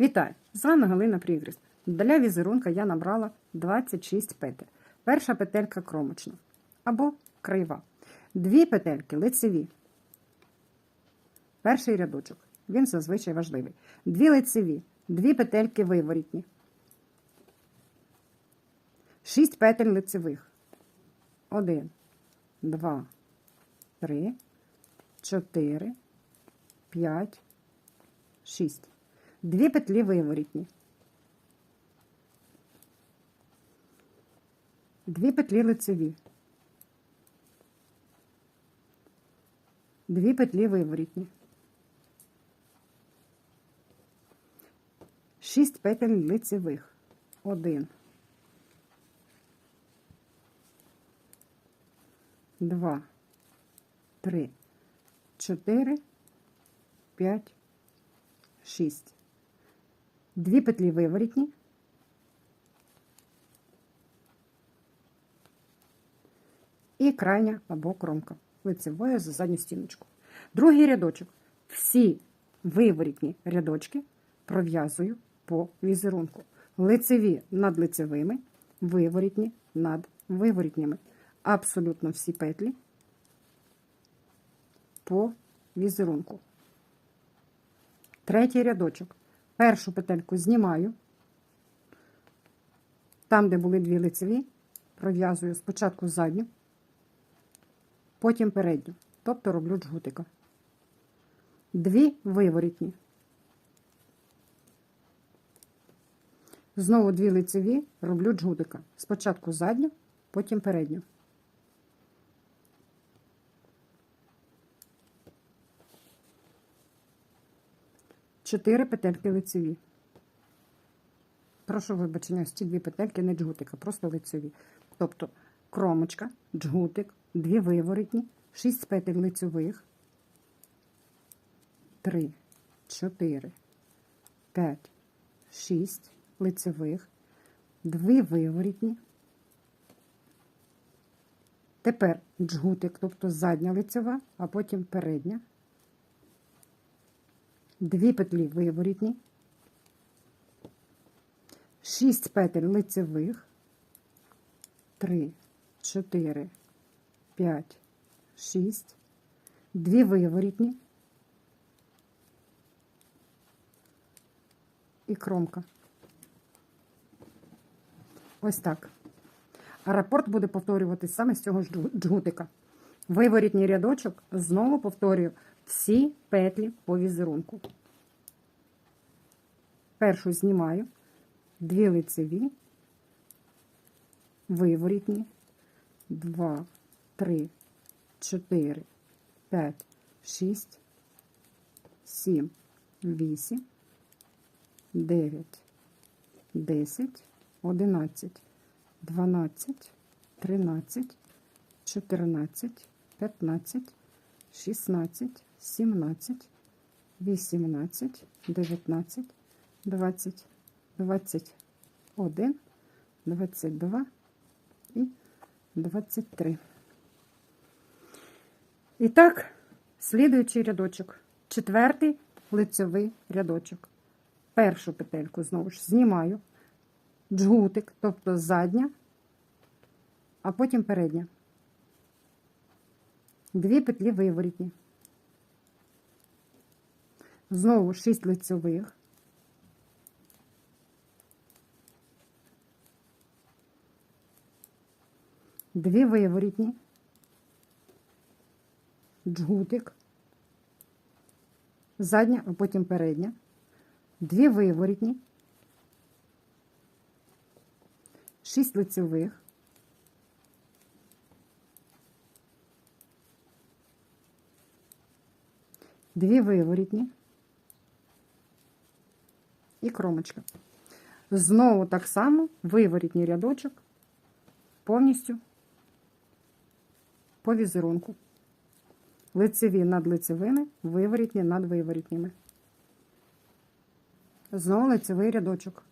Вітаю! З вами Галина Прігріс. Для візерунка я набрала 26 петель. Перша петелька кромочна або крива. Дві петельки лицеві. Перший рядочок. Він зазвичай важливий. Дві лицеві, дві петельки виворітні. Шість петель лицевих. Один, два, три, чотири, п'ять, шість. Дві петлі виворітні. Дві петлі лицеві. Дві петлі виворітні. Шість петель лицевих. Один. Два. Три. Чотири. П'ять. Шість. Дві петлі виворітні. І крайня або кромка лицевою за задню стіночку. Другий рядочок. Всі виворітні рядочки пров'язую по візерунку. Лицеві над лицевими, виворітні над виворітніми. Абсолютно всі петлі по візерунку. Третій рядочок. Першу петельку знімаю. Там, де були дві лицеві, пров'язую спочатку задню, потім передню, тобто роблю джгутика. Дві виворітні. Знову дві лицеві роблю джгутика. Спочатку задню, потім передню. Чотири петельки лицеві. Прошу вибачення, ось ці дві петельки не джгутика, просто лицеві. Тобто кромочка, джгутик, дві виворотні, шість петель лицевих, три, чотири, п'ять, шість лицевих, дві виворітні. Тепер джгутик, тобто задня лицева, а потім передня. Дві петлі виворітні, шість петель лицевих, три, чотири, п'ять, шість, дві виворітні і кромка. Ось так. А рапорт буде повторюватись саме з цього ж джгутика. Виворітній рядочок знову повторюю всі петлі по візерунку. Першу знімаю, дві лицеві, виворітні, два, три, чотири, п'ять, шість, сім, вісім, дев'ять, десять, одинадцять, дванадцять, тринадцять, чотирнадцять, п'ятнадцять, шістнадцять, сімнадцять, вісімнадцять, дев'ятнадцять, двадцять, двадцять один, двадцять два і двадцять три. І так, слідуючий рядочок. Четвертий лицевий рядочок. Першу петельку знову ж знімаю, джгутик, тобто задня, а потім передня. Дві петлі виворітні. Знову 6 лицьових. Дві виворітні. Джгутик. Задня, а потім передня. Дві виворітні. Шість лицьових. Дві виворітні і кромочка. Знову так само виворітній рядочок повністю по візерунку. Лицеві над лицевими, виворітні над виворітніми. Знову лицевий рядочок.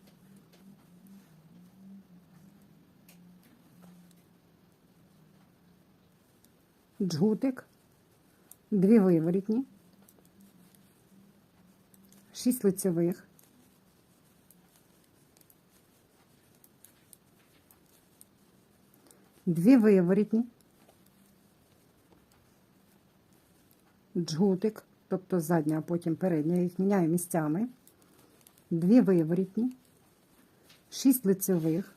Джгутик, дві виворітні, шість лицевих, дві виворітні, джгутик, тобто задня, а потім передня, я їх міняю місцями, дві виворітні, шість лицевих.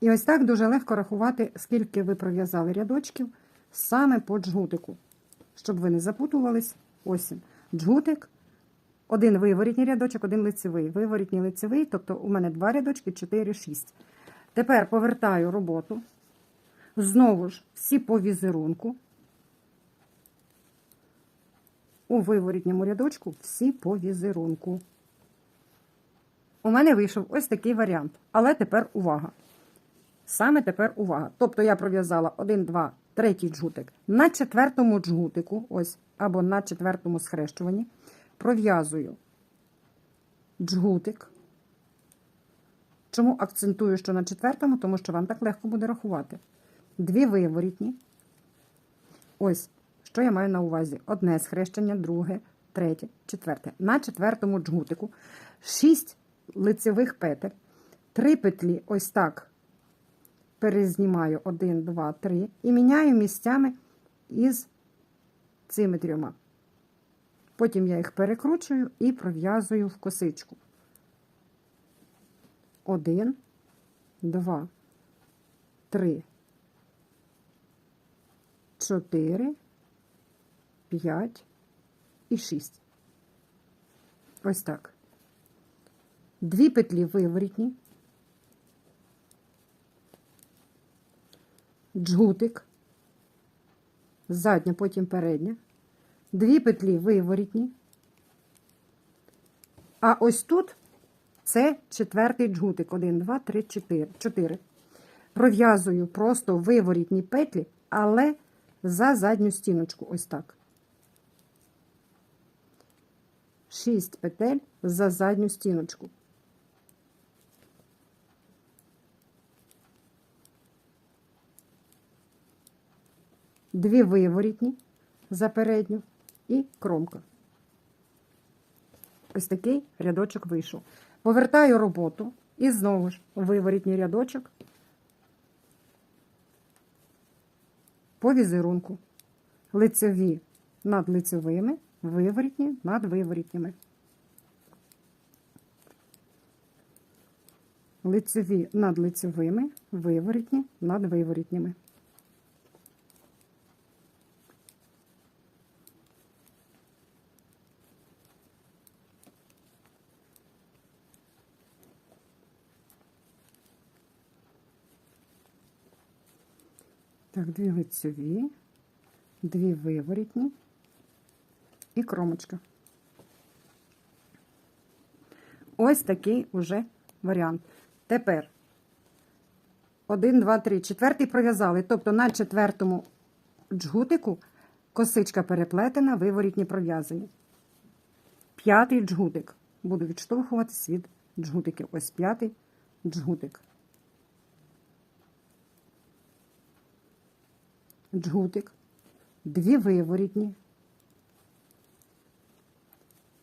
І ось так дуже легко рахувати, скільки ви пров'язали рядочків саме по джгутику. Щоб ви не запутувались, ось. Джгутик, один виворітній рядочок, один лицевий. Виворітній лицевий, тобто у мене два рядочки, 4, 6. Тепер повертаю роботу. Знову ж всі по візерунку. У виворітньому рядочку всі по візерунку. У мене вийшов ось такий варіант. Але тепер увага. Саме тепер увага. Тобто я пров'язала 1, 2, третій джгутик. На четвертому джгутику, ось, або на четвертому схрещуванні, пров'язую джгутик. Чому акцентую, що на четвертому? Тому що вам так легко буде рахувати. Дві виворітні. Ось, що я маю на увазі? Одне схрещення, друге, третє, четверте. На четвертому джгутику шість лицевих петель, три петлі, ось так перезнімаю 1, 2, 3 і міняю місцями із цими трьома. Потім я їх перекручую і пров'язую в косичку. 1, 2, 3, 4, 5 і 6. Ось так. Дві петлі виворітні. джгутик, задня, потім передня, дві петлі виворітні. А ось тут це четвертий джгутик. 1, 2, 3, 4. 4. Пров'язую просто виворітні петлі, але за задню стіночку. Ось так. 6 петель за задню стіночку. дві виворітні за передню і кромка. Ось такий рядочок вийшов. Повертаю роботу і знову ж виворітній рядочок по візерунку. Лицеві над лицевими, виворітні над виворітніми. Лицеві над лицевими, виворітні над виворітніми. Так, дві лицеві, дві виворітні і кромочка. Ось такий уже варіант. Тепер 1, 2, 3. Четвертий пров'язали. Тобто на четвертому джгутику косичка переплетена, виворітні пров'язані. П'ятий джгутик. Буду відштовхуватись від джгутиків. Ось п'ятий джгутик. Джгутик, дві виворітні,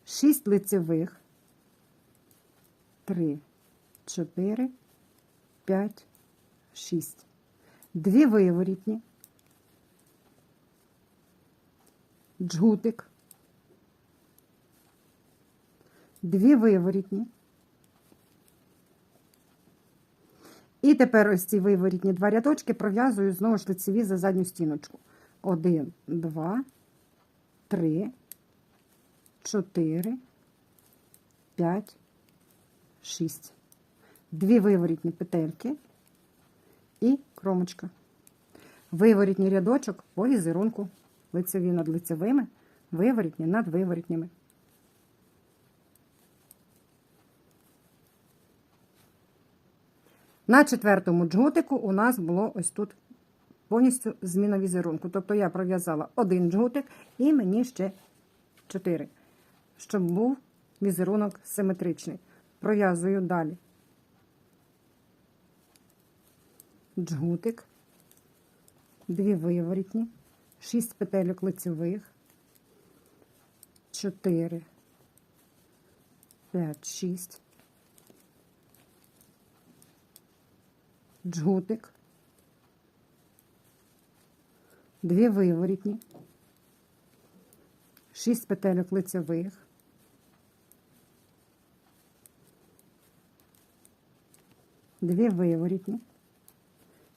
шість лицевих, три, чотири, п'ять, шість, дві виворітні, джгутик, дві виворітні. І тепер ось ці виворітні два рядочки пров'язую знову ж лицеві за задню стіночку. Один, два, три, чотири, п'ять, шість. Дві виворітні петельки і кромочка. Виворітній рядочок по візерунку. Лицеві над лицевими, виворітні над виворітніми. На четвертому джгутику у нас було ось тут повністю зміна візерунку. Тобто я пров'язала один джгутик і мені ще чотири, щоб був візерунок симетричний. Пров'язую далі. Джгутик, дві виворітні, шість петельок лицевих, чотири, п'ять, шість. Джгутик, дві виворітні, шість петельок лицевих, дві виворітні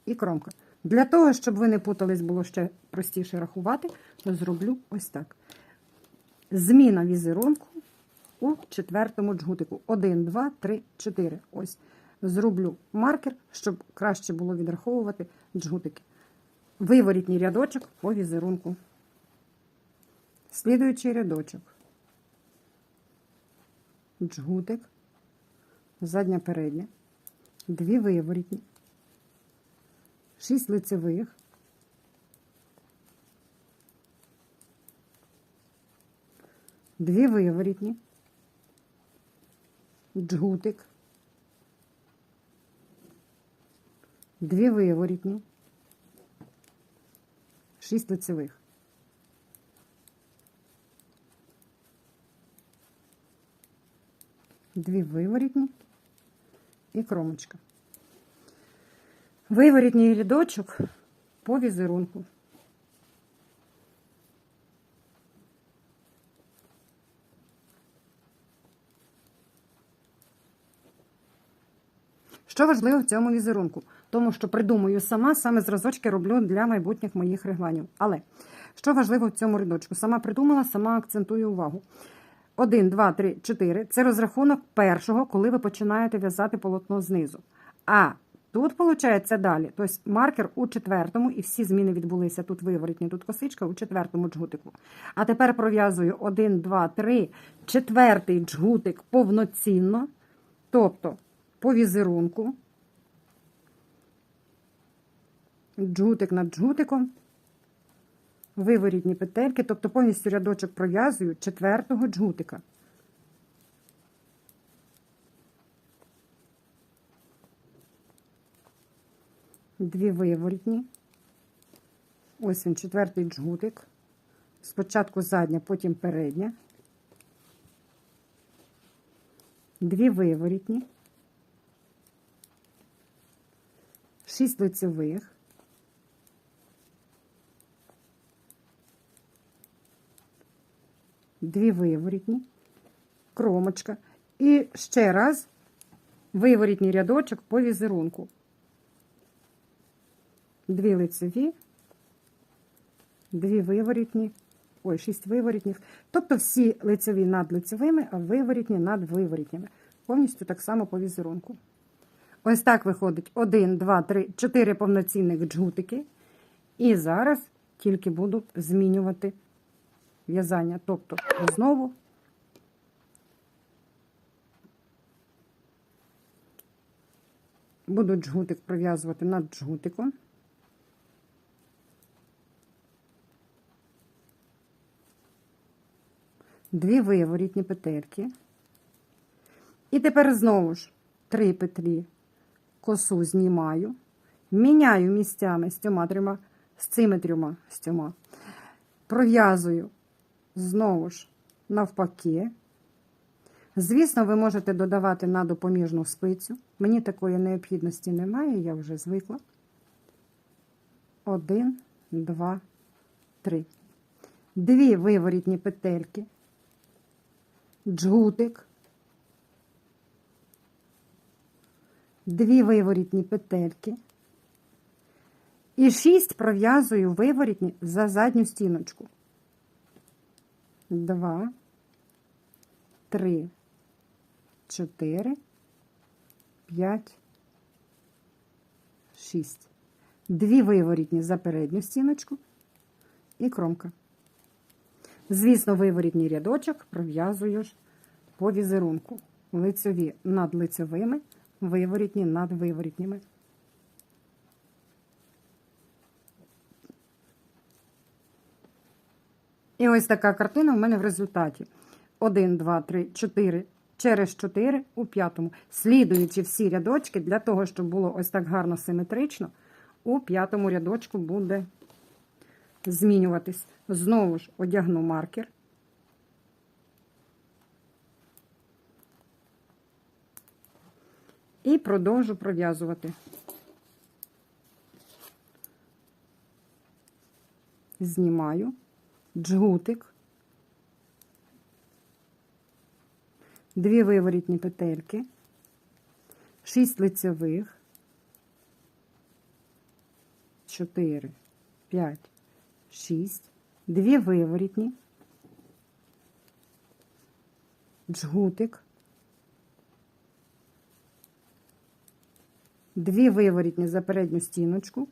і кромка. Для того, щоб ви не путались, було ще простіше рахувати, то зроблю ось так. Зміна візерунку у четвертому джгутику. 1, 2, 3, 4. Ось. Зроблю маркер, щоб краще було відраховувати джгутики. Виворітній рядочок по візерунку. Слідуючий рядочок. Джгутик, задня передня, дві виворітні, шість лицевих, дві виворітні, джгутик, дві виворітні, шість лицевих. Дві виворітні і кромочка. Виворітній рядочок по візерунку. Що важливо в цьому візерунку? Тому що придумую сама, саме зразочки роблю для майбутніх моїх регланів. Але що важливо в цьому рядочку? Сама придумала, сама акцентую увагу. 1, 2, 3, 4 це розрахунок першого, коли ви починаєте в'язати полотно знизу. А тут, виходить, далі. Тобто маркер у четвертому, і всі зміни відбулися. Тут виворітні, тут косичка у четвертому джгутику. А тепер пров'язую 1, 2, 3, четвертий джгутик повноцінно. Тобто по візерунку. Джгутик над джгутиком. Виворітні петельки, тобто повністю рядочок пров'язую четвертого джгутика. Дві виворітні. Ось він, четвертий джгутик. Спочатку задня, потім передня. Дві виворітні. Шість лицевих. Дві виворітні, кромочка. І ще раз виворітній рядочок по візерунку. Дві лицеві, дві виворітні, ой, шість виворітніх. Тобто всі лицеві над лицевими, а виворітні над виворітніми. Повністю так само по візерунку. Ось так виходить 1, 2, 3, 4 повноцінних джгутики. І зараз тільки буду змінювати в'язання. Тобто, знову буду джгутик пров'язувати над джгутиком. Дві виворітні петельки. І тепер знову ж три петлі косу знімаю, міняю місцями з цьома трьома, з цими трьома з цьома. Пров'язую знову ж навпаки. Звісно, ви можете додавати на допоміжну спицю. Мені такої необхідності немає, я вже звикла. Один, два, три. Дві виворітні петельки, джгутик, дві виворітні петельки. І шість пров'язую виворітні за задню стіночку. Два, три, чотири, п'ять, шість. Дві виворітні за передню стіночку і кромка. Звісно, виворітній рядочок пров'язую по візерунку. Лицеві над лицевими, виворітні над виворітніми. І ось така картина в мене в результаті. 1, 2, 3, 4, через 4 у п'ятому. Слідуючи всі рядочки, для того, щоб було ось так гарно симетрично, у п'ятому рядочку буде змінюватись. Знову ж одягну маркер. і продовжу пров'язувати. Знімаю джгутик, дві виворітні петельки, шість лицевих. 4, пять, шість, дві виворітні, джгутик, дві виворітні за передню стіночку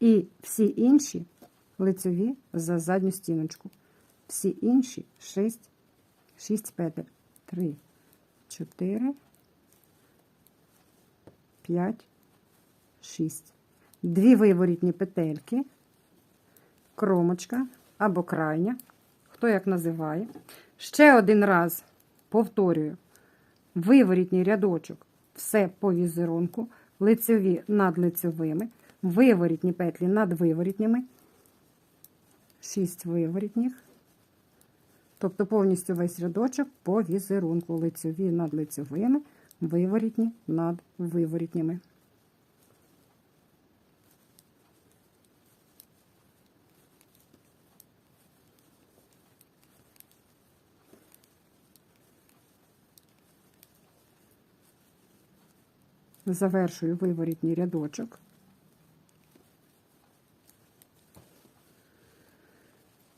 і всі інші лицеві за задню стіночку. Всі інші 6, 6 петель. 3, 4, 5, 6. Дві виворітні петельки, кромочка або крайня, хто як називає. Ще один раз повторюю: виворітній рядочок, все по візерунку, лицеві над лицевими, виворітні петлі над виворітніми, 6 виворітніх. Тобто повністю весь рядочок по візерунку, лицеві над лицевими, виворітні над виворітніми. Завершую виворітній рядочок.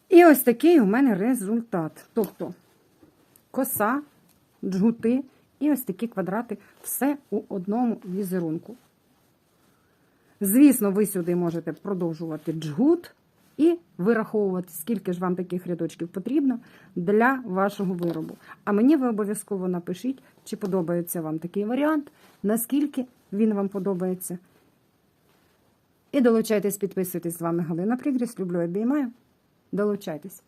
І ось такий у мене результат. Тобто коса, джгути і ось такі квадрати все у одному візерунку. Звісно, ви сюди можете продовжувати джгут і вираховувати, скільки ж вам таких рядочків потрібно для вашого виробу. А мені ви обов'язково напишіть, чи подобається вам такий варіант, наскільки він вам подобається. І долучайтесь, підписуйтесь з вами Галина Прігріс. Люблю, обіймаю. Долучайтесь.